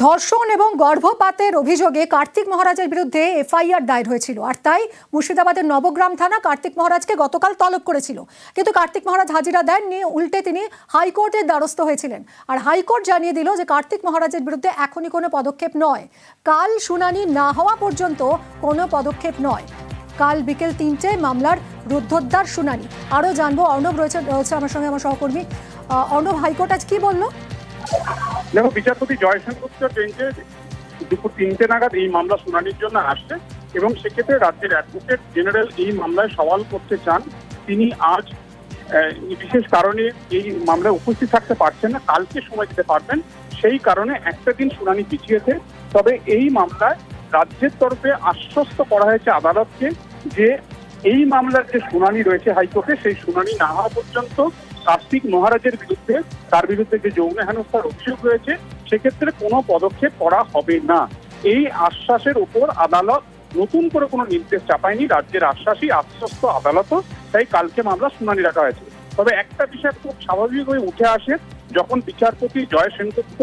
ধর্ষণ এবং গর্ভপাতের অভিযোগে কার্তিক মহারাজের বিরুদ্ধে এফআইআর দায়ের হয়েছিল। আর তাই মুর্শিদাবাদের নবগ্রাম থানা কার্তিক মহারাজকে গতকাল তলব করেছিল। কিন্তু কার্তিক মহারাজ হাজিরা দেননি, উল্টে তিনি হাইকোর্টের দ্বারস্থ হয়েছিলেন। আর হাইকোর্ট জানিয়ে দিল যে কার্তিক মহারাজের বিরুদ্ধে এখনই কোনো পদক্ষেপ নয়। কাল শুনানি না হওয়া পর্যন্ত কোনো পদক্ষেপ নয়। কাল বিকেল তিনটে মামলার রুদ্ধদ্বার শুনানি। আরও জানব। অর্ণব রয়েছে রয়েছে আমার সঙ্গে আমার সহকর্মী। অর্ণব, হাইকোর্ট আজ কি বলল? দেখো বিচারপতি গুপ্ত বেঞ্চে দুপুর তিনটে নাগাদ এই মামলা শুনানির জন্য আসছে এবং সেক্ষেত্রে রাজ্যের অ্যাডভোকেট জেনারেল এই মামলায় সওয়াল করতে চান। তিনি আজ বিশেষ কারণে এই মামলায় উপস্থিত থাকতে পারছেন না। কালকে সময় দিতে পারবেন। সেই কারণে একটা দিন শুনানি পিছিয়েছে। তবে এই মামলায় রাজ্যের তরফে আশ্বস্ত করা হয়েছে আদালতকে যে এই মামলার যে শুনানি রয়েছে হাইকোর্টে, সেই শুনানি না হওয়া পর্যন্ত কার্তিক মহারাজের বিরুদ্ধে, তার বিরুদ্ধে যে যৌন হেনস্থার অভিযোগ রয়েছে, সেক্ষেত্রে কোনো পদক্ষেপ করা হবে না। এই আশ্বাসের উপর আদালত নতুন করে কোনো নির্দেশ চাপায়নি। রাজ্যের আশ্বাসই আশ্বস্ত আদালতও, তাই কালকে মামলা শুনানি রাখা হয়েছে। তবে একটা বিষয় খুব স্বাভাবিক হয়ে উঠে আসে, যখন বিচারপতি জয় সেনগুপ্ত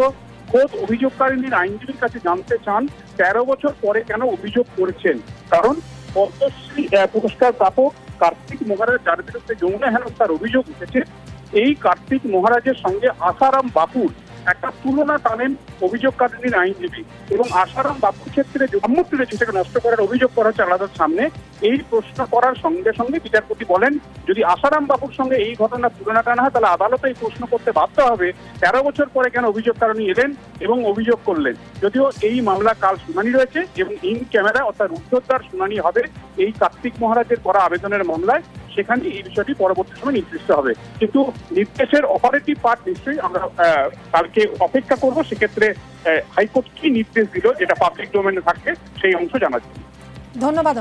খোদ অভিযোগকারিনীর আইনজীবীর কাছে জানতে চান, তেরো বছর পরে কেন অভিযোগ করেছেন? কারণ পদ্মশ্রী পুরস্কার প্রাপক কার্তিক মহারাজ, যার বিরুদ্ধে যৌন হেনস্থার অভিযোগ উঠেছে। এই কার্তিক মহারাজের সঙ্গে আসারাম বাপুর একটা তুলনা টানেন অভিযোগকারিনীর আইনজীবী এবং আসারাম বাপুর ক্ষেত্রে সম্মতি রয়েছে সেটাকে নষ্ট করার অভিযোগ করা হচ্ছে আলাদার সামনে। এই প্রশ্ন করার সঙ্গে সঙ্গে বিচারপতি বলেন, যদি আসারাম বাপুর সঙ্গে এই ঘটনা তুলনা টানা হয়, তাহলে আদালত এই প্রশ্ন করতে বাধ্য হবে। তেরো বছর পরে কেন অভিযোগকারণী এলেন এবং অভিযোগ করলেন? যদিও এই মামলা কাল শুনানি রয়েছে এবং ইন ক্যামেরা অর্থাৎ রুদ্ধদ্বার শুনানি হবে এই কার্তিক মহারাজের করা আবেদনের মামলায়। সেখানে এই বিষয়টি পরবর্তী সময় নির্দিষ্ট হবে। কিন্তু নির্দেশের অপারেটিভ পার্ট নিশ্চয়ই আমরা কালকে অপেক্ষা করব। সেক্ষেত্রে হাইকোর্ট কি নির্দেশ দিল যেটা পাবলিক ডোমেনে থাকবে, সেই অংশ জানা যাবে। ধন্যবাদ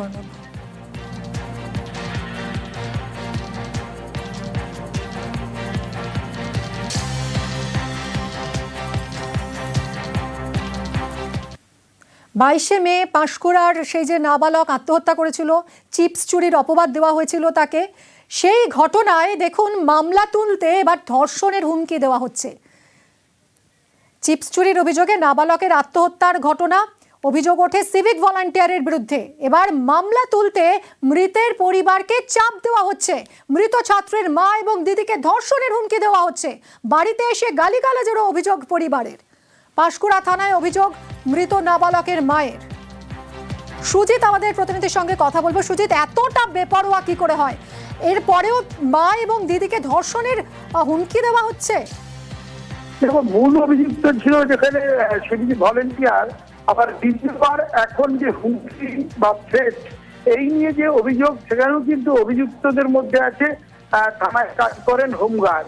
বাইশে মে পাঁশকুড়ার সেই যে নাবালক আত্মহত্যা করেছিল, চিপস চুরির অপবাদ দেওয়া হয়েছিল তাকে, সেই ঘটনায় দেখুন মামলা তুলতে এবার ধর্ষণের হুমকি দেওয়া হচ্ছে। চিপস চুরির অভিযোগে নাবালকের আত্মহত্যার ঘটনা, অভিযোগ ওঠে সিভিক ভলান্টিয়ারের বিরুদ্ধে। এবার মামলা তুলতে মৃতের পরিবারকে চাপ দেওয়া হচ্ছে। মৃত ছাত্রের মা এবং দিদিকে ধর্ষণের হুমকি দেওয়া হচ্ছে। বাড়িতে এসে গালিগালাজেরও অভিযোগ পরিবারের। পাঁশকুড়া থানায় অভিযোগ, মৃত নাবালকের মায়ের। সুজিত আমাদের প্রতিনিধির সঙ্গে কথা বলব। সুজিত, এতটা বেপরোয়া কি করে হয়? এরপরেও মা এবং দিদিকে ধর্ষণের হুমকি দেওয়া হচ্ছে? দেখো, মূল অভিযুক্ত ছিল যেখানে সেদিকে ভলেন্টিয়ার। আবার দ্বিতীয়বার এখন যে হুমকি বা থ্রেট এই নিয়ে যে অভিযোগ, সেখানেও কিন্তু অভিযুক্তদের মধ্যে আছে থানায় কাজ করেন হোমগার্ড।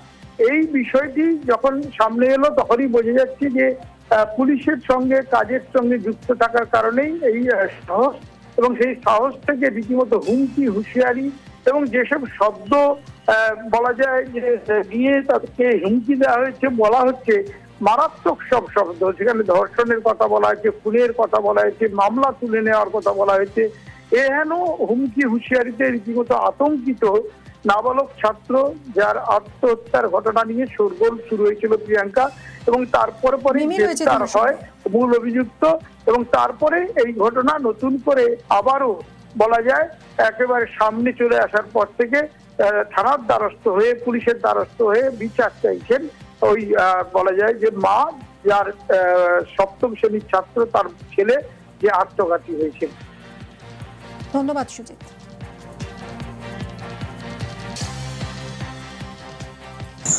এই বিষয়টি যখন সামনে এলো, তখনই বোঝা যাচ্ছে যে পুলিশের সঙ্গে, কাজের সঙ্গে যুক্ত থাকার কারণেই এই সাহস এবং সেই সাহস থেকে রীতিমতো হুমকি, হুঁশিয়ারি এবং যেসব শব্দ বলা যায় যে, দিয়ে তাদেরকে হুমকি দেওয়া হয়েছে, বলা হচ্ছে, মারাত্মক সব শব্দ। সেখানে ধর্ষণের কথা বলা হয়েছে, খুনের কথা বলা হয়েছে, মামলা তুলে নেওয়ার কথা বলা হয়েছে। এহেন হুমকি, হুঁশিয়ারিতে রীতিমতো আতঙ্কিত নাবালক ছাত্র যার আত্মহত্যার ঘটনা নিয়ে শোরগোল শুরু হয়েছিল প্রিয়াঙ্কা এবং তারপরে পরে গ্রেপ্তার হয় মূল অভিযুক্ত এবং তারপরে এই ঘটনা নতুন করে আবারও বলা যায় একেবারে সামনে চলে আসার পর থেকে থানার দ্বারস্থ হয়ে পুলিশের দ্বারস্থ হয়ে বিচার চাইছেন ওই বলা যায় যে মা যার সপ্তম শ্রেণির ছাত্র তার ছেলে যে আত্মঘাতী হয়েছে। ধন্যবাদ সুজিত।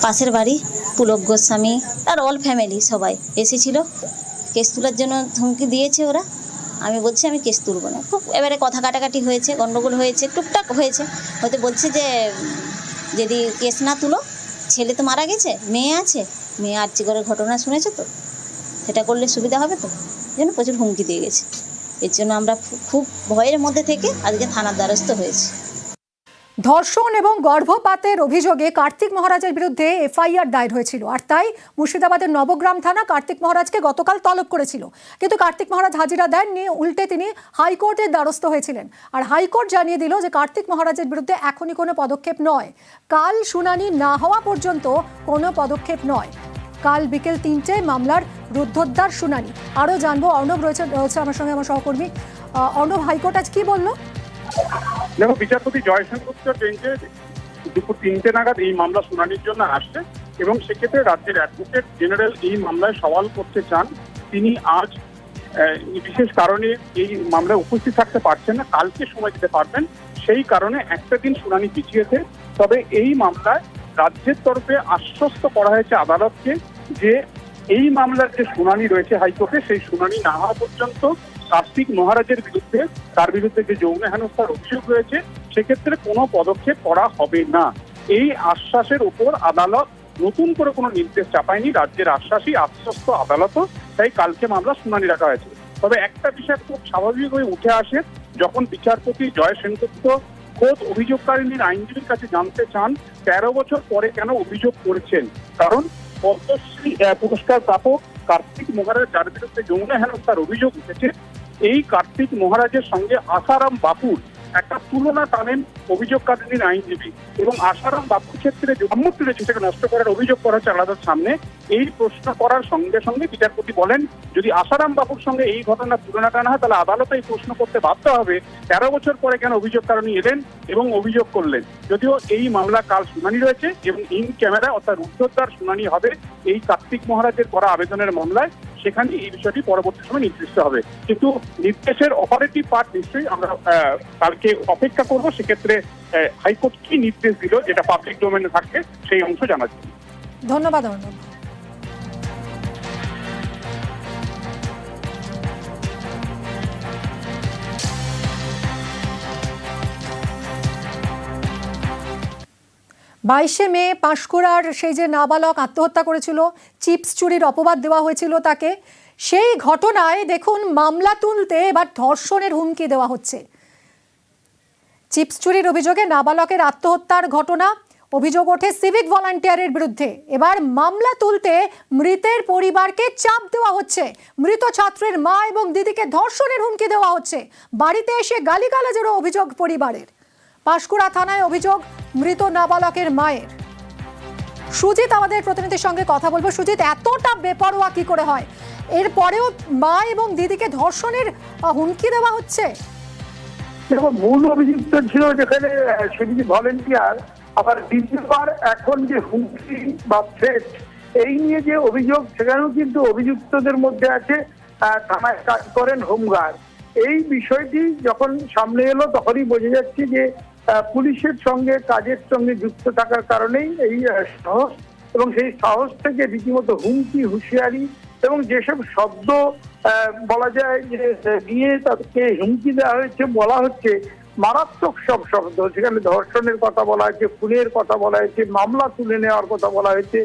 পাশের বাড়ি, পুলক গোস্বামী আর অল ফ্যামিলি সবাই এসেছিল। কেস তোলার জন্য হুমকি দিয়েছে ওরা। আমি বলছি, আমি কেস তুলব না। খুব এবারে কথা কাটাকাটি হয়েছে গণ্ডগোল হয়েছে, টুকটাক হয়েছে। হয়তো বলছে যে, যদি কেস না তুলো, ছেলে তো মারা গেছে, মেয়ে আছে, মেয়ে আর্চি করে ঘটনা শুনেছো তো? সেটা করলে সুবিধা হবে তো? জন্য প্রচুর হুমকি দিয়ে গেছে। এর জন্য আমরা খুব ভয়ের মধ্যে থেকে আজকে থানার দ্বারস্থ হয়েছি। ধর্ষণ এবং গর্ভপাতের অভিযোগে কার্তিক মহারাজের বিরুদ্ধে এফআইআর দায়ের হয়েছিল। আর তাই মুর্শিদাবাদের নবগ্রাম থানা কার্তিক মহারাজকে গতকাল তলব করেছিল। কিন্তু কার্তিক মহারাজ হাজিরা দেননি, উল্টে তিনি হাইকোর্টের দ্বারস্থ হয়েছিলেন। আর হাইকোর্ট জানিয়ে দিল যে কার্তিক মহারাজের বিরুদ্ধে এখনই কোনো পদক্ষেপ নয়। কাল শুনানি না হওয়া পর্যন্ত কোনো পদক্ষেপ নয়। কাল বিকেল তিনটে মামলার রুদ্ধদ্বার শুনানি। আরও জানব। অর্ণব রয়েছে রয়েছে আমার সঙ্গে আমার সহকর্মী। অর্ণব, হাইকোর্ট আজ কী বলল? দেখো, বিচারপতি গুপ্ত বেঞ্চে দুপুর তিনটে নাগাদ এই মামলা শুনানির জন্য আসছে এবং সেক্ষেত্রে রাজ্যের অ্যাডভোকেট জেনারেল এই মামলায় সওয়াল করতে চান। তিনি আজ বিশেষ কারণে এই মামলায় উপস্থিত থাকতে পারছেন না। কালকে সময় দিতে পারবেন। সেই কারণে একটা দিন শুনানি পিছিয়েছে। তবে এই মামলায় রাজ্যের তরফে আশ্বস্ত করা হয়েছে আদালতকে যে এই মামলার যে শুনানি রয়েছে হাইকোর্টে, সেই শুনানি না হওয়া পর্যন্ত কার্তিক মহারাজের বিরুদ্ধে, তার বিরুদ্ধে যে যৌন হেনস্থার অভিযোগ রয়েছে, সেক্ষেত্রে কোনো পদক্ষেপ করা হবে না। এই আশ্বাসের উপর আদালত নতুন করে কোনো নির্দেশ চাপায়নি। রাজ্যের আশ্বাসই আশ্বস্ত আদালতও, তাই কালকে মামলা শুনানি রাখা হয়েছে। তবে একটা বিষয় খুব স্বাভাবিক হয়ে উঠে আসে, যখন বিচারপতি জয় সেনগুপ্ত খোদ অভিযোগকারিনীর আইনজীবীর কাছে জানতে চান, তেরো বছর পরে কেন অভিযোগ করেছেন। কারণ পদ্মশ্রী পুরস্কার প্রাপক কার্তিক মহারাজ, যার বিরুদ্ধে যৌন হেনস্থার অভিযোগ উঠেছে। এই কার্তিক মহারাজের সঙ্গে আসারাম বাপুর একটা তুলনা টানেন অভিযোগ অভিযোগকারিনীর আইনজীবী এবং আসারাম বাপুর ক্ষেত্রে রয়েছে সেটাকে নষ্ট করার অভিযোগ করা হচ্ছে আলাদার সামনে। এই প্রশ্ন করার সঙ্গে সঙ্গে বিচারপতি বলেন, যদি আসারাম বাপুর সঙ্গে এই ঘটনার তুলনা টানা হয়, তাহলে আদালত এই প্রশ্ন করতে বাধ্য হবে। তেরো বছর পরে কেন অভিযোগকারণী এলেন এবং অভিযোগ করলেন? যদিও এই মামলা কাল শুনানি রয়েছে এবং ইন ক্যামেরা অর্থাৎ রুদ্ধদ্বার শুনানি হবে এই কার্তিক মহারাজের করা আবেদনের মামলায়। সেখানে এই বিষয়টি পরবর্তী সময় নির্দিষ্ট হবে। কিন্তু নির্দেশের অপারেটিভ পার্ট নিশ্চয়ই আমরা কালকে অপেক্ষা করব। সেক্ষেত্রে হাইকোর্ট কি নির্দেশ দিল, যেটা পাবলিক ডোমেনে থাকবে সেই অংশ জানা যাবে ধন্যবাদ। বাইশে মে পাঁশকুড়ার সেই যে নাবালক আত্মহত্যা করেছিল, চিপস চুরির অপবাদ দেওয়া হয়েছিল তাকে, সেই ঘটনায় দেখুন মামলা তুলতে এবার ধর্ষণের হুমকি দেওয়া হচ্ছে। চিপস চুরির অভিযোগে নাবালকের আত্মহত্যার ঘটনা, অভিযোগ ওঠে সিভিক ভলান্টিয়ারের বিরুদ্ধে। এবার মামলা তুলতে মৃতের পরিবারকে চাপ দেওয়া হচ্ছে। মৃত ছাত্রের মা এবং দিদিকে ধর্ষণের হুমকি দেওয়া হচ্ছে। বাড়িতে এসে গালিগালাজেরও অভিযোগ পরিবারের। পাঁশকুড়া থানায় অভিযোগ, মৃত নাবালকের মায়ের। সুজিত আমাদের প্রতিনিধির সঙ্গে কথা বলব। সুজিত, এতটা বেপরোয়া কি করে হয়? এরপরেও মা এবং দিদিকে ধর্ষণের হুমকি দেওয়া হচ্ছে? দেখো মূল অভিযুক্ত ছিল যেখানে সেদিকে ভলেন্টিয়ার। আবার দ্বিতীয়বার এখন যে হুমকি বা থ্রেট এই নিয়ে যে অভিযোগ, সেখানেও কিন্তু অভিযুক্তদের মধ্যে আছে থানায় কাজ করেন হোমগার্ড। এই বিষয়টি যখন সামনে এলো, তখনই বোঝা যাচ্ছে যে পুলিশের সঙ্গে, কাজের সঙ্গে যুক্ত থাকার কারণেই এই সাহস এবং সেই সাহস থেকে রীতিমতো হুমকি, হুঁশিয়ারি এবং যেসব শব্দ বলা যায় যে নিয়ে তাদেরকে হুমকি দেওয়া হয়েছে, বলা হচ্ছে, মারাত্মক সব শব্দ। সেখানে ধর্ষণের কথা বলা হয়েছে, খুনের কথা বলা হয়েছে, মামলা তুলে নেওয়ার কথা বলা হয়েছে।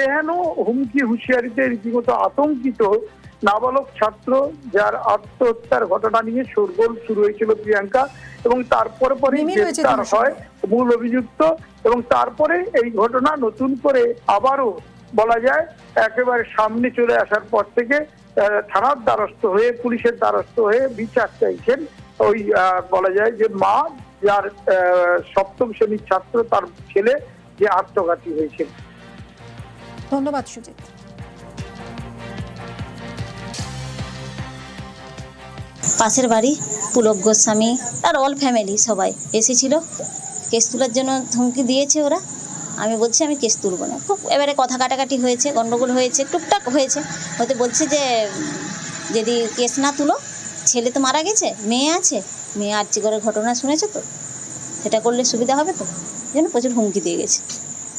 এহেন হুমকি, হুঁশিয়ারিতে রীতিমতো আতঙ্কিত নাবালক ছাত্র যার আত্মহত্যার ঘটনা নিয়ে শোরগোল শুরু হয়েছিল প্রিয়াঙ্কা এবং তারপরে পরে গ্রেপ্তার হয় মূল অভিযুক্ত এবং তারপরে এই ঘটনা নতুন করে আবারও বলা যায় একেবারে সামনে চলে আসার পর থেকে থানার দ্বারস্থ হয়ে পুলিশের দ্বারস্থ হয়ে বিচার চাইছেন ওই বলা যায় যে মা যার সপ্তম শ্রেণির ছাত্র তার ছেলে যে আত্মঘাতী হয়েছে। ধন্যবাদ সুজিত। পাশের বাড়ি, পুলক গোস্বামী আর অল ফ্যামিলি সবাই এসেছিল। কেস তোলার জন্য হুমকি দিয়েছে ওরা। আমি বলছি, আমি কেস তুলব না। খুব এবারে কথা কাটাকাটি হয়েছে গণ্ডগোল হয়েছে, টুকটাক হয়েছে। হতে বলছে যে, যদি কেস না তুলো, ছেলে তো মারা গেছে, মেয়ে আছে, মেয়ে আর্চি করে ঘটনা শুনেছো তো? সেটা করলে সুবিধা হবে তো? যেন প্রচুর হুমকি দিয়ে গেছে।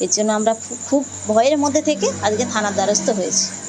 এর জন্য আমরা খুব ভয়ের মধ্যে থেকে আজকে থানার দ্বারস্থ হয়েছি।